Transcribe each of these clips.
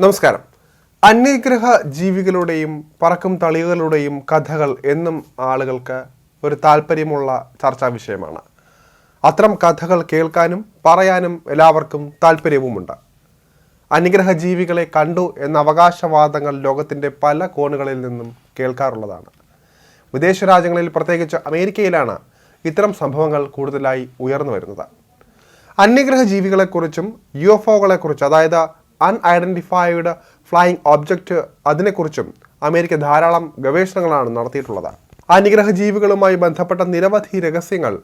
നമസ്കാരം. അന്യഗ്രഹ ജീവികളുടെയും പറക്കും തളികളുടെയും കഥകൾ എന്നും ആളുകൾക്ക് ഒരു താല്പര്യമുള്ള ചർച്ചാ വിഷയമാണ്. അത്തരം കഥകൾ കേൾക്കാനും പറയാനും എല്ലാവർക്കും താല്പര്യവുമുണ്ട്. അന്യഗ്രഹ ജീവികളെ കണ്ടു എന്ന അവകാശവാദങ്ങൾ ലോകത്തിന്റെ പല കോണുകളിൽ നിന്നും കേൾക്കാറുള്ളതാണ്. വിദേശ രാജ്യങ്ങളിൽ പ്രത്യേകിച്ച് അമേരിക്കയിലാണ് ഇത്തരം സംഭവങ്ങൾ കൂടുതലായി ഉയർന്നു വരുന്നത്. അന്യഗ്രഹ ജീവികളെക്കുറിച്ചും യു എഫ് ഒകളെക്കുറിച്ച് അതായത് അൺഐഡന്റിഫൈഡ് ഫ്ലൈയിങ് ഒബ്ജക്റ്റ് അതിനെക്കുറിച്ചും അമേരിക്ക ധാരാളം ഗവേഷണങ്ങളാണ് നടത്തിയിട്ടുള്ളത്. അനുഗ്രഹ ജീവികളുമായി ബന്ധപ്പെട്ട നിരവധി രഹസ്യങ്ങൾ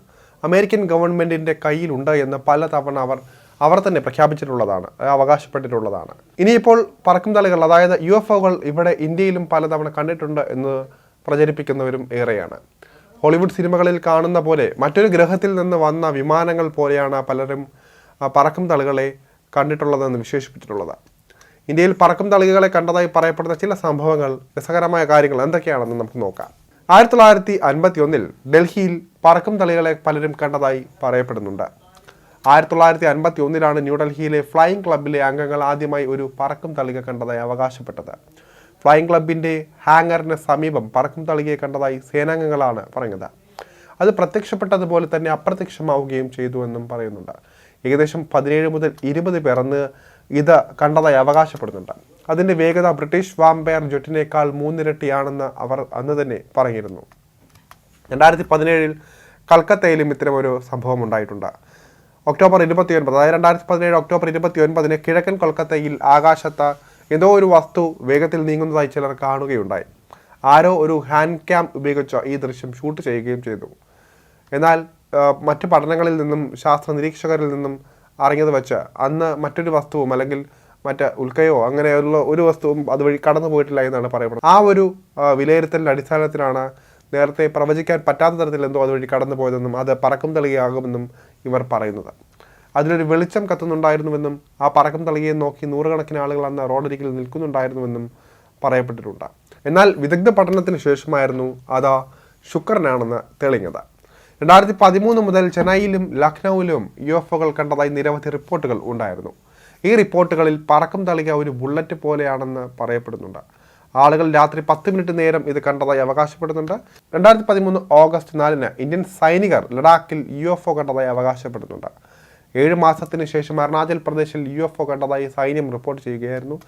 അമേരിക്കൻ ഗവൺമെന്റിന്റെ കയ്യിലുണ്ട് എന്ന് പലതവണ അവർ അവർ തന്നെ പ്രഖ്യാപിച്ചിട്ടുള്ളതാണ് അവകാശപ്പെട്ടിട്ടുള്ളതാണ്. ഇനിയിപ്പോൾ പറക്കും തലകൾ അതായത് യു എഫ് ഒകൾ ഇവിടെ ഇന്ത്യയിലും പലതവണ കണ്ടിട്ടുണ്ട് എന്ന് പ്രചരിപ്പിക്കുന്നവരും ഏറെയാണ്. ഹോളിവുഡ് സിനിമകളിൽ കാണുന്ന പോലെ മറ്റൊരു ഗ്രഹത്തിൽ നിന്ന് വന്ന വിമാനങ്ങൾ പോലെയാണ് പലരും പറക്കും തളികളെ കണ്ടിട്ടുള്ളതെന്ന് വിശേഷിപ്പിച്ചിട്ടുള്ളതാണ്. ഇന്ത്യയിൽ പറക്കും തളികകളെ കണ്ടതായി പറയപ്പെടുന്ന ചില സംഭവങ്ങൾ രസകരമായ കാര്യങ്ങൾ എന്തൊക്കെയാണെന്ന് നമുക്ക് നോക്കാം. ആയിരത്തി തൊള്ളായിരത്തി അൻപത്തി ഒന്നിൽ ഡൽഹിയിൽ പറക്കും തളികളെ പലരും കണ്ടതായി പറയപ്പെടുന്നുണ്ട്. ആയിരത്തി തൊള്ളായിരത്തി അൻപത്തി ഒന്നിലാണ് ന്യൂഡൽഹിയിലെ ഫ്ലൈയിങ് ക്ലബിലെ അംഗങ്ങൾ ആദ്യമായി ഒരു പറക്കും തളിക കണ്ടതായി അവകാശപ്പെട്ടത്. ഫ്ലൈയിങ് ക്ലബിന്റെ ഹാങ്ങറിന് സമീപം പറക്കും തളികയെ കണ്ടതായി സേനാംഗങ്ങളാണ് പറഞ്ഞത് അത് പ്രത്യക്ഷപ്പെട്ടതുപോലെ തന്നെ അപ്രത്യക്ഷമാവുകയും ചെയ്തു എന്നും പറയുന്നുണ്ട്. ഏകദേശം പതിനേഴ് മുതൽ ഇരുപത് പേർ അന്ന് ഇത് കണ്ടതായി അവകാശപ്പെടുന്നുണ്ട്. അതിന്റെ വേഗത ബ്രിട്ടീഷ് വാമ്പയർ ജെറ്റിനേക്കാൾ മൂന്നിരട്ടിയാണെന്ന് അവർ അന്ന് തന്നെ പറഞ്ഞിരുന്നു. രണ്ടായിരത്തി പതിനേഴിൽ കൽക്കത്തയിലും ഇത്തരം ഒരു സംഭവം ഉണ്ടായിട്ടുണ്ട്. ഒക്ടോബർ ഇരുപത്തി ഒൻപത് അതായത് രണ്ടായിരത്തി പതിനേഴ് ഒക്ടോബർ ഇരുപത്തി ഒൻപതിന് കിഴക്കൻ കൊൽക്കത്തയിൽ ആകാശത്ത് എന്തോ ഒരു വസ്തു വേഗത്തിൽ നീങ്ങുന്നതായി ചിലർ കാണുകയുണ്ടായി. ആരോ ഒരു ഹാൻഡ് ക്യാം ഉപയോഗിച്ച് ഈ ദൃശ്യം ഷൂട്ട് ചെയ്യുകയും ചെയ്തു. എന്നാൽ മറ്റു പഠനങ്ങളിൽ നിന്നും ശാസ്ത്ര നിരീക്ഷകരിൽ നിന്നും അറിഞ്ഞത് വെച്ച് അന്ന് മറ്റൊരു വസ്തുവും അല്ലെങ്കിൽ മറ്റ് ഉൽക്കയോ അങ്ങനെയുള്ള ഒരു വസ്തുവും അതുവഴി കടന്നു പോയിട്ടില്ല എന്നാണ് പറയപ്പെടുന്നത്. ആ ഒരു വിലയിരുത്തലിന്റെ അടിസ്ഥാനത്തിലാണ് നേരത്തെ പ്രവചിക്കാൻ പറ്റാത്ത തരത്തിൽ എന്തോ അതുവഴി കടന്നു പോയതെന്നും അത് പറക്കും തളികയാകുമെന്നും ഇവർ പറയുന്നത്. അതിലൊരു വെളിച്ചം കത്തുന്നുണ്ടായിരുന്നുവെന്നും ആ പറക്കും തളികയെ നോക്കി നൂറുകണക്കിന് ആളുകൾ അന്ന് റോഡരികിൽ നിൽക്കുന്നുണ്ടായിരുന്നുവെന്നും പറയപ്പെട്ടിട്ടുണ്ട്. എന്നാൽ വിദഗ്ധ പഠനത്തിന് ശേഷമായിരുന്നു അത് ശുക്രനാണെന്ന് തെളിഞ്ഞത്. രണ്ടായിരത്തി പതിമൂന്ന് മുതൽ ചെന്നൈയിലും ലക്നൌവിലും യു എഫ് ഒകൾ കണ്ടതായി നിരവധി റിപ്പോർട്ടുകൾ ഉണ്ടായിരുന്നു. ഈ റിപ്പോർട്ടുകളിൽ പറക്കും തളിക ഒരു ബുള്ളറ്റ് പോലെയാണെന്ന് പറയപ്പെടുന്നുണ്ട്. ആളുകൾ രാത്രി പത്ത് മിനിറ്റ് നേരം ഇത് കണ്ടതായി അവകാശപ്പെടുന്നുണ്ട്. രണ്ടായിരത്തി പതിമൂന്ന് ഓഗസ്റ്റ് നാലിന് ഇന്ത്യൻ സൈനികർ ലഡാക്കിൽ യു എഫ് ഒ കണ്ടതായി അവകാശപ്പെടുന്നുണ്ട്. ഏഴ് മാസത്തിന് ശേഷം അരുണാചൽ പ്രദേശിൽ യു എഫ് ഒ കണ്ടതായി സൈന്യം റിപ്പോർട്ട് ചെയ്യുകയായിരുന്നു.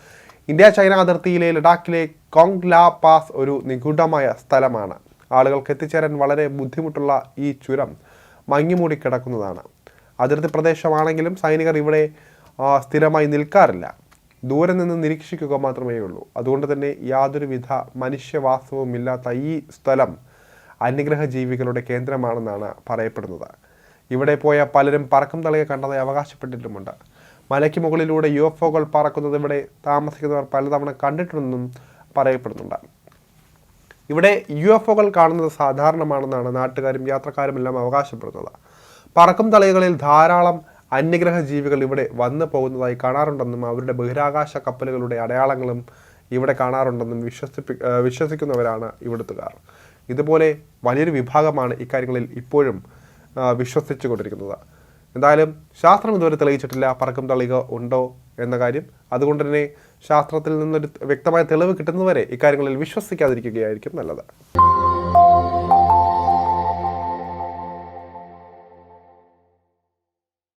ഇന്ത്യ ചൈന അതിർത്തിയിലെ ലഡാക്കിലെ കോങ്ലാ പാസ് ഒരു നിഗൂഢമായ സ്ഥലമാണ്. ആളുകൾക്ക് എത്തിച്ചേരാൻ വളരെ ബുദ്ധിമുട്ടുള്ള ഈ ചുരം മങ്ങിമൂടി കിടക്കുന്നതാണ്. അതിർത്തി പ്രദേശമാണെങ്കിലും സൈനികർ ഇവിടെ സ്ഥിരമായി നിൽക്കാറില്ല. ദൂരെ നിന്ന് നിരീക്ഷിക്കുക മാത്രമേ ഉള്ളൂ അതുകൊണ്ട് തന്നെ യാതൊരുവിധ മനുഷ്യവാസവും ഇല്ലാത്ത ഈ സ്ഥലം അന്യഗ്രഹ ജീവികളുടെ കേന്ദ്രമാണെന്നാണ് പറയപ്പെടുന്നത്. ഇവിടെ പോയ പലരും പറക്കും തളയെ കണ്ടതായി അവകാശപ്പെട്ടിട്ടുമുണ്ട്. മലയ്ക്ക് മുകളിലൂടെ യു എഫ് ഒകൾ പറക്കുന്നത് ഇവിടെ താമസിക്കുന്നവർ പലതവണ കണ്ടിട്ടുണ്ടെന്നും പറയപ്പെടുന്നുണ്ട്. ഇവിടെ യു എഫ് ഒകൾ കാണുന്നത് സാധാരണമാണെന്നാണ് നാട്ടുകാരും യാത്രക്കാരും എല്ലാം അവകാശപ്പെടുന്നത്. പറക്കും തളികളിൽ ധാരാളം അന്യഗ്രഹ ജീവികൾ ഇവിടെ വന്നു പോകുന്നതായി കാണാറുണ്ടെന്നും അവരുടെ ബഹിരാകാശ കപ്പലുകളുടെ അടയാളങ്ങളും ഇവിടെ കാണാറുണ്ടെന്നും വിശ്വസിപ്പി വിശ്വസിക്കുന്നവരാണ് ഇവിടുത്തുകാർ. ഇതുപോലെ വലിയൊരു വിഭാഗമാണ് ഇക്കാര്യങ്ങളിൽ ഇപ്പോഴും വിശ്വസിച്ചു കൊണ്ടിരിക്കുന്നത് എന്തായാലും ശാസ്ത്രം ഇതുവരെ തെളിയിച്ചിട്ടില്ല പറക്കും തളിക ഉണ്ടോ എന്ന കാര്യം. അതുകൊണ്ട് തന്നെ ശാസ്ത്രത്തിൽ നിന്നൊരു വ്യക്തമായ തെളിവ് കിട്ടുന്നതുവരെ ഇക്കാര്യങ്ങളിൽ വിശ്വസിക്കാതിരിക്കുകയായിരിക്കും നല്ലത്.